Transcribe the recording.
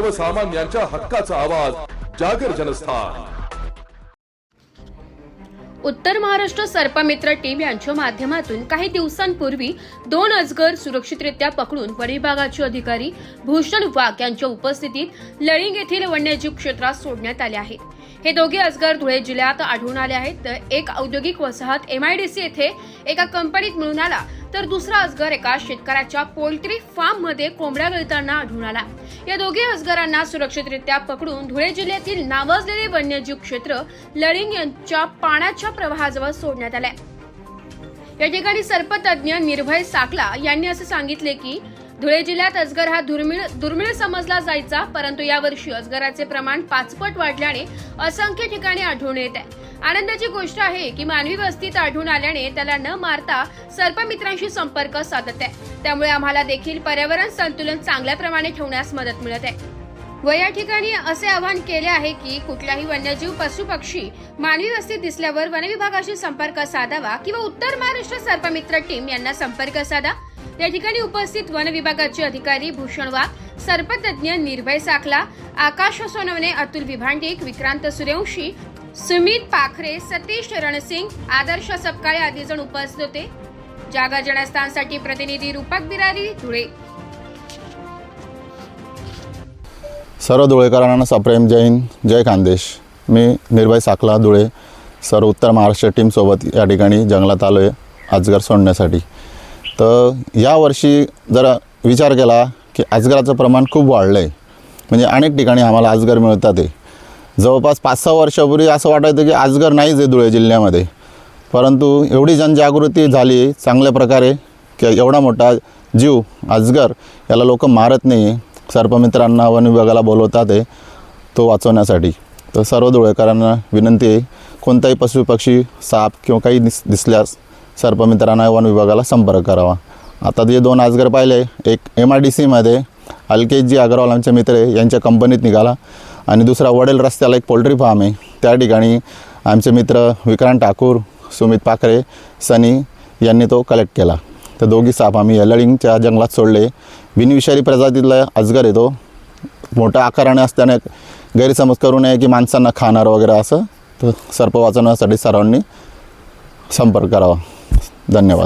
सर्वसामान्यांच्या हक्काचा आवाज जागर जनस्थान. उत्तर महाराष्ट्र सर्पमित्र टीम यांच्या माध्यमातून काही दिवसांपूर्वी दोन अजगर सुरक्षितरित्या पकडून वनविभागाचे अधिकारी भूषण वाघ यांच्या उपस्थितीत लळिंग येथील वन्यजीव क्षेत्रात सोडण्यात आले आहेत हे दोघे अजगर धुळे जिल्ह्यात आढळून आले आहेत. तर एक औद्योगिक वसाहत एमआयडीसी येथे एका कंपनीत मिळून आला. तर दुसरा अजगर एका शेतकऱ्याच्या पोल्ट्री फार्ममध्ये कोंबड्या गळताना आढळून आला. या दोघे अजगरांना सुरक्षितरित्या पकडून धुळे जिल्ह्यातील नावाजलेले वन्यजीव क्षेत्र लळिंग यांच्या पाण्याच्या प्रवाहाजवळ सोडण्यात आले. या ठिकाणी सर्पतज्ञ निर्भय साकला यांनी असे सांगितले की धुळे जिल्ह्यात अजगर हा दुर्मिळ दुर्मिळ समजला जायचा परंतु यावर्षी अजगराचे प्रमाण पाचपट वाढल्याने असंख्य ठिकाणी आढळून येत आहे. आनंदाची गोष्ट आहे की मानवी वस्तीत आढळून आल्याने त्याला न मारता सर्पमित्रांशी संपर्क साधत आहे. त्यामुळे आम्हाला देखील पर्यावरण संतुलन चांगल्या प्रमाणे ठेवण्यास मदत मिळत आहे. व या ठिकाणी असे आवाहन केले आहे की कुठलाही वन्यजीव पशु पक्षी मानवी वस्तीत दिसल्यावर वनविभागाशी संपर्क साधावा किंवा उत्तर महाराष्ट्र सर्पमित्र टीम यांना संपर्क साधा. या ठिकाणी उपस्थित वन विभागाचे अधिकारी भूषण वाघ सर्पतज्ञ निर्भय साखला आकाश सोनवणे अतुल विभांडिक विक्रांत सूर्यवंशी सुमित पाखरे सतीश रणसिंग आदर्श सपकाळे आदी जण उपस्थित होते. जागर जनस्थानसाठी प्रतिनिधी रूपक बिरारी धुळे. सर्व धुळेकरांना सप्रेम जय हिंद जय खानदेश. मी निर्भय साखला धुळे सर्व उत्तर महाराष्ट्र टीमसोबत या ठिकाणी जंगलात आलो आहे अजगर सोडण्यासाठी. तर यावर्षी जर विचार केला की अजगराचं प्रमाण खूप वाढलं आहे म्हणजे अनेक ठिकाणी आम्हाला अजगर मिळतात आहे. जवळपास पाच सहा वर्षापूर्वी असं वाटायचं की आजगर नाहीच आहे धुळे जिल्ह्यामध्ये. परंतु एवढी जनजागृती झाली चांगल्या प्रकारे की एवढा मोठा जीव आजगर याला लोक मारत नाही सर्पमित्रांना वन विभागाला बोलवतात आहे तो वाचवण्यासाठी. तर सर्व धुळेकरांना विनंती आहे कोणताही पशुपक्षी साप किंवा काही दिस दिसल्यास सर्पमित्रांना वन विभागाला संपर्क करावा. आता जे दोन आजगर पाहिले एक एम आय डी सीमध्ये अलकेश जी अग्रवाल आमचे मित्र आहे यांच्या कंपनीत निघाला. आणि दुसरा वडेल रस्त्याला एक पोल्ट्री फार्म आहे. त्या ठिकाणी आमचे मित्र विक्रांत ठाकूर सुमित पाखरे सनी यांनी तो कलेक्ट केला. तर दोघी साप आम्ही यलळिंगच्या जंगलात सोडले. बिनविषारी प्रजातीतला अजगर येतो मोठ्या आकाराने असल्याने गैरसमज करू नये की माणसांना खाणार वगैरे असं. तर सर्प वाचवण्यासाठी सर्वांनी संपर्क करावा. धन्यवाद.